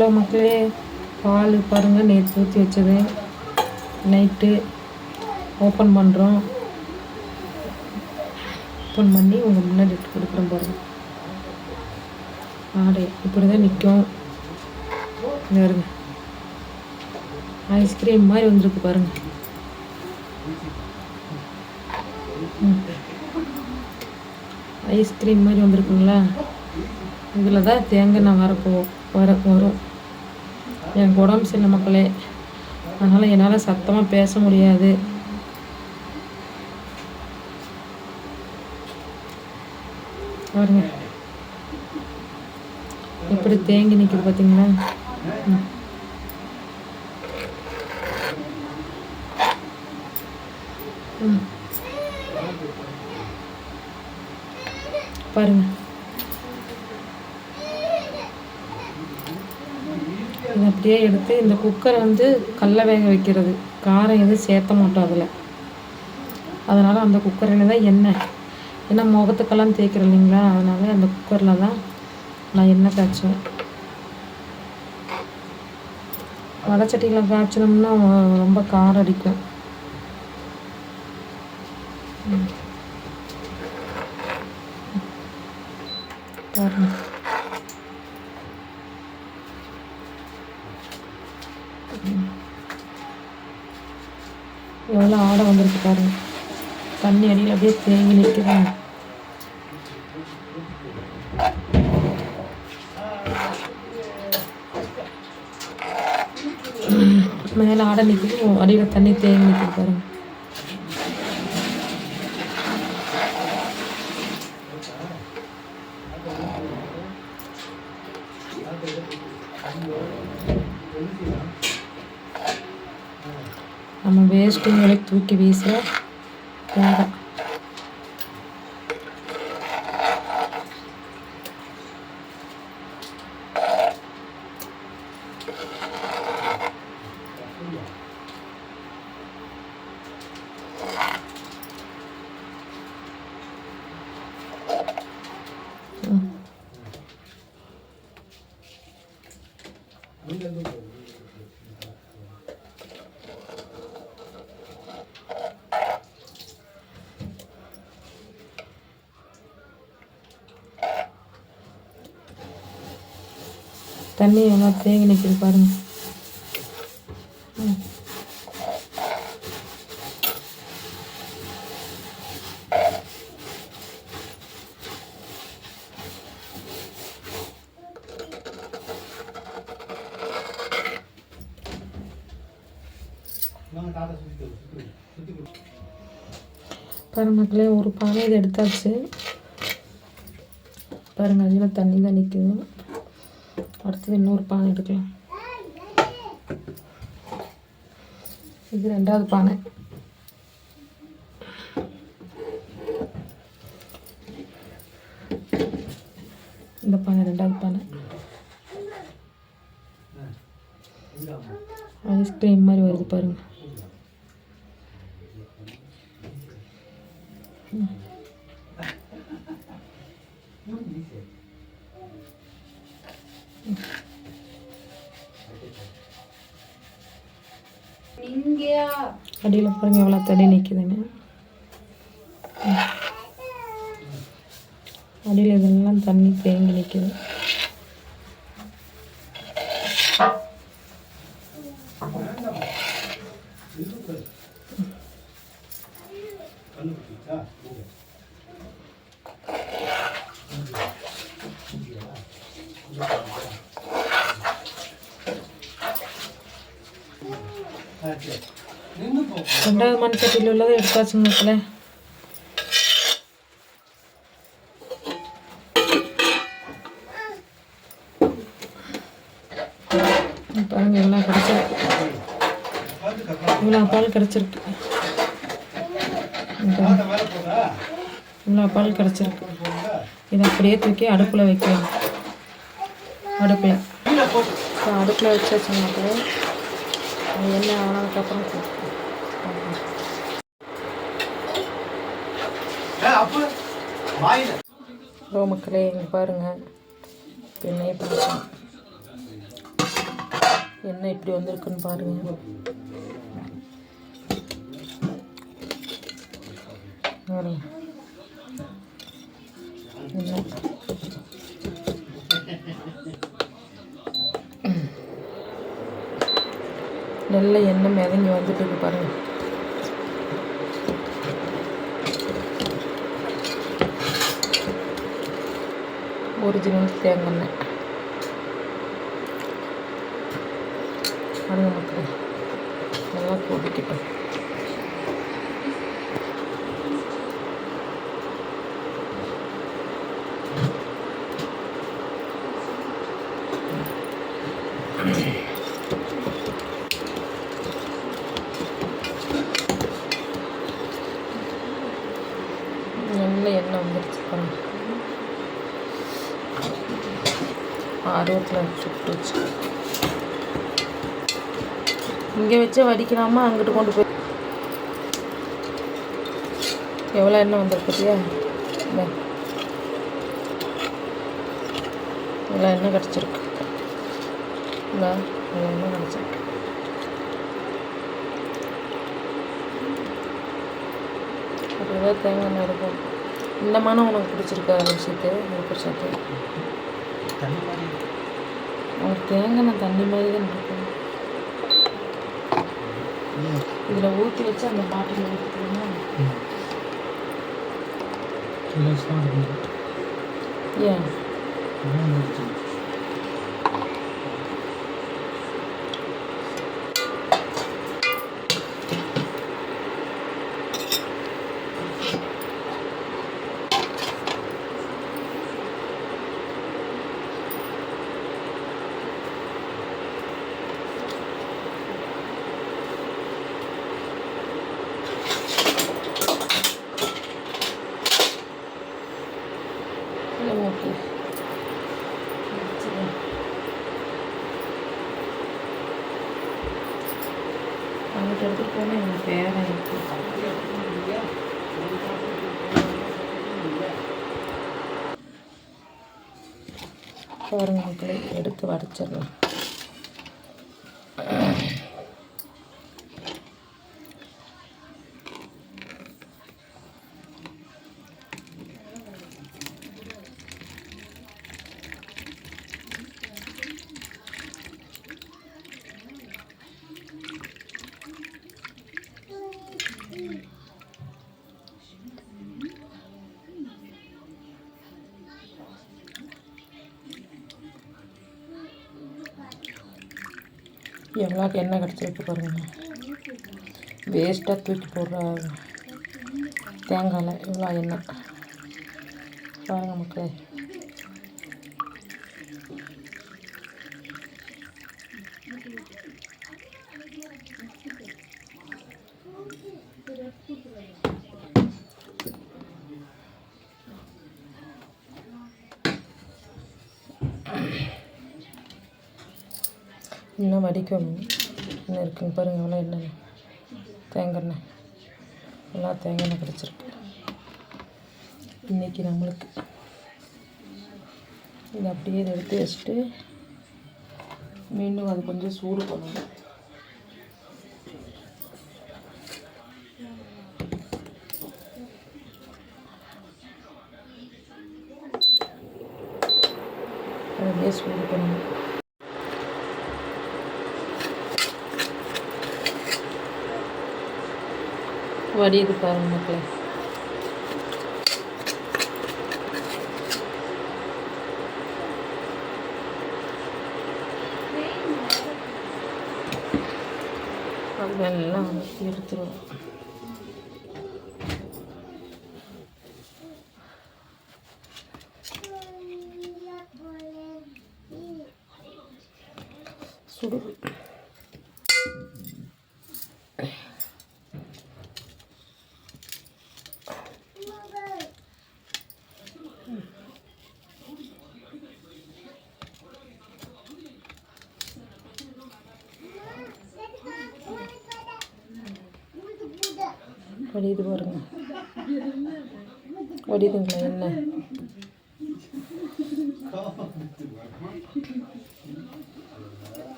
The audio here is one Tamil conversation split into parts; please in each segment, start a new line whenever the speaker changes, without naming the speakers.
ஹலோ மக்களே பால் பாருங்கள் நேற்று ஊற்றி வச்சது. நைட்டு ஓப்பன் பண்ணுறோம் ஓப்பன் பண்ணி உங்கள் முன்னாடி எடுத்து கொடுக்குறோம் பாருங்கள் ஆடை இப்படி தான் நிற்கும் பாருங்க ஐஸ்கிரீம் மாதிரி வந்திருக்கு பாருங்கள் ஐஸ்கிரீம் மாதிரி வந்திருக்குங்களா? இதில் தான் தேங்காய் நான் வரப்போ வர வரும். எனக்கு உடம்பு சரியில்லை மக்களே. அதனால் என்னால் சத்தமாக பேச முடியாது. பாருங்க. எப்படி தேங்கி நிற்குது பார்த்தீங்களா பாருங்க இதை அப்படியே எடுத்து இந்த குக்கரை வந்து கல்லை வேக வைக்கிறது. காரம் எதுவும் சேர்த்த மாட்டோம் அதில். அதனால் அந்த குக்கரில் தான் எண்ணெய். ஏன்னா முகத்துக்கெல்லாம் தேய்க்கிறோம் இல்லைங்களா? அதனால் அந்த குக்கரில் தான் நான் எண்ணெய் காய்ச்சுவேன். வடச்சட்டியில் காய்ச்சினோம்னா ரொம்ப காரம் அடிக்கும் ம். பாருங்க எவ்வளோ ஆடை வந்திருக்கு பாருங்க. தண்ணி அடியில் அப்படியே தேங்கி நிற்குதுங்க மேலே ஆடை நிற்குது அடியில் தண்ணி தேங்கி நிற்குது பாருங்க. நம்ம வேஸ்ட்டுங்களை தூக்கி வீச தேவை. தண்ணி எவ்வளோ தேங்கி நிற்குது பாருங்க. ம். பாருங்க மக்களே ஒரு பானை இது எடுத்தாச்சு. பாருங்க அதில் தண்ணி தான் நிற்குது அடுத்தது இன்னொரு பானை எடுக்கலாம். இது ரெண்டாவது பானை. இந்த பானை ரெண்டாவது பானை. ஐஸ்கிரீம் மாதிரி வருது பாருங்க. அடியில் பாருங்க எவ்வளோ தண்ணி நிற்குதுன்னு அடியில் இதெல்லாம் தண்ணி தேங்கி நிற்குது ரெண்டாவது மண்சட்டியில் உள்ளதை எடுத்தாச்சு மக்களே பாருங்க எல்லாம் கிடச்சிருக்கு. இவ்வளோ பால் கிடச்சிருக்கு. இவ்வளோ பால் கிடச்சிருக்கு. இதை அப்படியே தூக்கி அடுப்பில் வைக்கலாம். அடுப்பில். இப்போ அடுப்பில் வச்சாச்சு மக்களே எண்ணெய் ஆனதுக்கப்புறம் ஹலோ மக்களே இங்கே பாருங்கள் எண்ணெய் பிடிச்சோம் எண்ணெய் இப்படி வந்திருக்குன்னு பாருங்க. எண்ணெய் நல்ல எண்ணெய் மிதங்கி வந்துட்டு இருக்கு பாருங்கள் ஒரிஜினல் தேங்காய் எண்ணெய் பாருங்க மக்களே நல்லா கொதிக்கட்டும் நல்ல எண்ணெய் வந்துருச்சு பாருங்க ரோட்டில் சுட்டு வச்சு இங்கே வச்சே வடிக்கலாமா? அங்கிட்டு கொண்டு போய் எவ்வளோ எண்ணெய் வந்திருக்கு பார்த்தியா இவ்வளோ எண்ணெய் கிடச்சிருக்கு. இல்லை இவ்வளோ எண்ணெய் கிடச்சிருக்கு. அப்படிதான் தேங்காய் எண்ணெய் இருக்கும் இந்த மனம் உனக்கு பிடிச்சிருக்கா விஷயத்து முறுக்கு சாத்து தேங்காய் எண்ணெய் தண்ணி மாதிரி தான் இருக்கும். இதில் ஊற்றி வச்சு அந்த பாட்டில்
இருக்குது
ஏன்
அதான் வந்துருச்சு.
இல்லை ஓகே சரி அங்கிட்ட எடுத்துகிட்டு போனால் எங்கள் பேரன் இருக்கு பாருங்கள் மக்களே எடுத்து வடிச்சிடலாம். எவ்வளோக்கு எண்ணெய் கிடச்சிருக்கு பாருங்க வேஸ்ட்டாக தூக்கி போடுற தேங்காயில் இவ்வளோ எண்ணெய். பாருங்கள் மக்களே. இன்னும் வடிக்கும் என்ன இருக்குங்க பாருங்கள் அவ்வளோ என்னென்ன தேங்காய் எண்ணெய். எல்லாம் தேங்காய் எண்ணெய் கிடச்சிருக்கு. இன்றைக்கி நம்மளுக்கு. இது அப்படியே எடுத்து வச்சுட்டு மீண்டும் அது கொஞ்சம் சூடு பண்ணணும் அதை அப்படியே சூடு பண்ணணும் வடியுது பாருங்க மக்களே. அதெல்லாம் எடுத்துருவோம். சுடுது வடிதுங்களா என்ன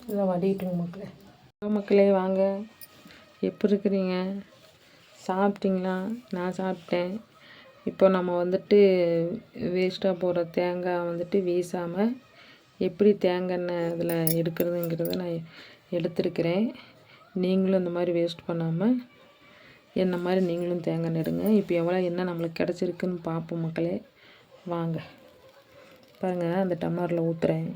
இதெல்லாம் வடிட்டுங்க மக்களே. மக்களே வாங்க. எப்படி இருக்கிறீங்க? சாப்பிட்டிங்களா? நான் சாப்பிட்டேன். இப்போ நம்ம வந்துட்டு வேஸ்ட்டாக போகிற தேங்காய் வந்துட்டு வீசாமல் எப்படி தேங்காய் எண்ணெய் இதில் எடுக்கிறதுங்கிறத நான் எடுத்திருக்கிறேன். நீங்களும் இந்த மாதிரி வேஸ்ட் பண்ணாமல் என்ன மாதிரி நீங்களும் தேங்காய் எண்ணெய் எடுங்க. இப்போ எவ்வளோ என்ன நம்மளுக்கு கிடச்சிருக்குன்னு பார்ப்போம் மக்களே. வாங்க. பாருங்கள் அந்த டம்ளரில் ஊற்றுறேன்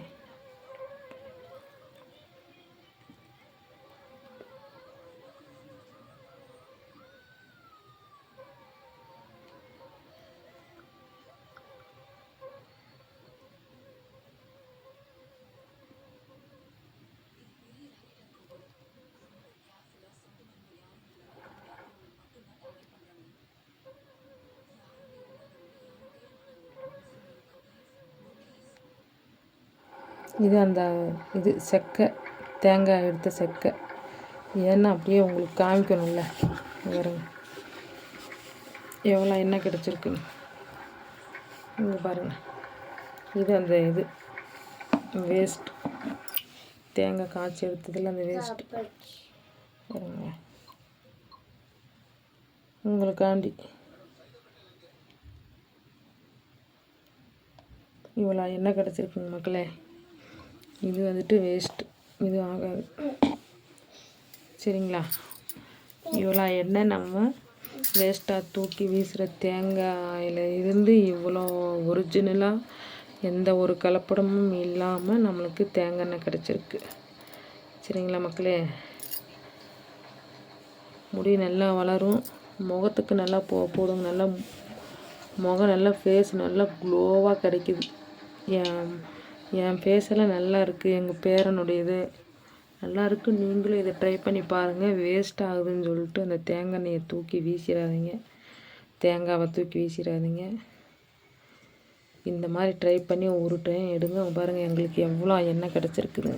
இது அந்த இது செக்கை தேங்காய் எடுத்த செக்கை. ஏன்னா அப்படியே உங்களுக்கு காமிக்கணும்ல பாருங்க. எவ்வளோ எண்ணெய் கிடச்சிருக்கு இங்கே பாருங்கள் இது அந்த இது. வேஸ்ட். தேங்காய் காய்ச்சி எடுத்ததில் அந்த வேஸ்ட். பாருங்க. உங்களுக்காண்டி. இவ்வளோ எண்ணெய் கிடச்சிருக்குங்க மக்களே. இது வந்துட்டு வேஸ்ட்டு இது ஆகாது. சரிங்களா? இவ்வளோ எண்ணெய் நம்ம வேஸ்ட்டாக தூக்கி வீசுகிற தேங்காயில் இருந்து இவ்வளோ ஒரிஜினலாக எந்த ஒரு கலப்படமும் இல்லாமல் நம்மளுக்கு தேங்காய் எண்ணெய் கிடச்சிருக்கு. சரிங்களா மக்களே? முடி நல்லா வளரும். முகத்துக்கு நல்லா போ போடுங்க நல்லா முகம் நல்லா ஃபேஸ் நல்லா க்ளோவாக கிடைக்குது. என் ஃபேஸெல்லாம் நல்லா இருக்குது எங்கள் பேரனுடையது. நல்லா இருக்கு நீங்களும் இதை ட்ரை பண்ணி பாருங்கள் வேஸ்ட் ஆகுதுன்னு சொல்லிட்டு அந்த தேங்காய் எண்ணெயை தூக்கி வீசிடாதீங்க தேங்காவை தூக்கி வீசிடாதீங்க இந்த மாதிரி ட்ரை பண்ணி ஒரு டைம் எடுங்க பாருங்கள் எங்களுக்கு எவ்வளோ எண்ணெய் கிடச்சிருக்குது.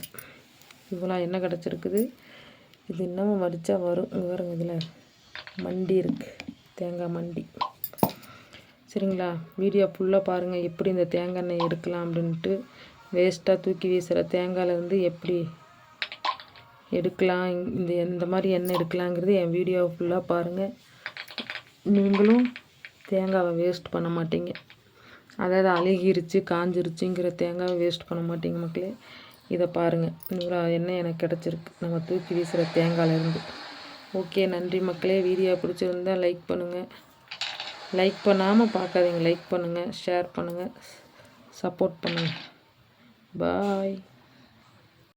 இவ்வளோ எண்ணெய் கிடச்சிருக்குது. இது இன்னமும் வடித்தா வரும். பாருங்க இதில் மண்டி இருக்குது தேங்காய் மண்டி. சரிங்களா? வீடியோ ஃபுல்லாக பாருங்கள் எப்படி இந்த தேங்காய் எண்ணெய் எடுக்கலாம் அப்படின்ட்டு. வேஸ்ட்டாக தூக்கி வீசுகிற தேங்காயிலேருந்து எப்படி எடுக்கலாம்? இந்த எந்த மாதிரி எண்ணெய் எடுக்கலாங்கிறது என் வீடியோவை ஃபுல்லாக பாருங்கள் நீங்களும் தேங்காவை வேஸ்ட் பண்ண மாட்டீங்க. அதாவது அழுகிருச்சு காஞ்சிருச்சுங்கிற தேங்காவை வேஸ்ட் பண்ண மாட்டீங்க மக்களே. இதை பாருங்கள் இவ்வளோ எண்ணெய் எனக்கு கிடச்சிருக்கு. நம்ம தூக்கி வீசுகிற தேங்காயிலேருந்து. ஓகே நன்றி மக்களே. வீடியோ பிடிச்சிருந்தா லைக் பண்ணுங்கள் லைக் பண்ணாமல் பார்க்காதீங்க. லைக் பண்ணுங்கள் ஷேர் பண்ணுங்கள் சப்போர்ட் பண்ணுங்கள் பாய்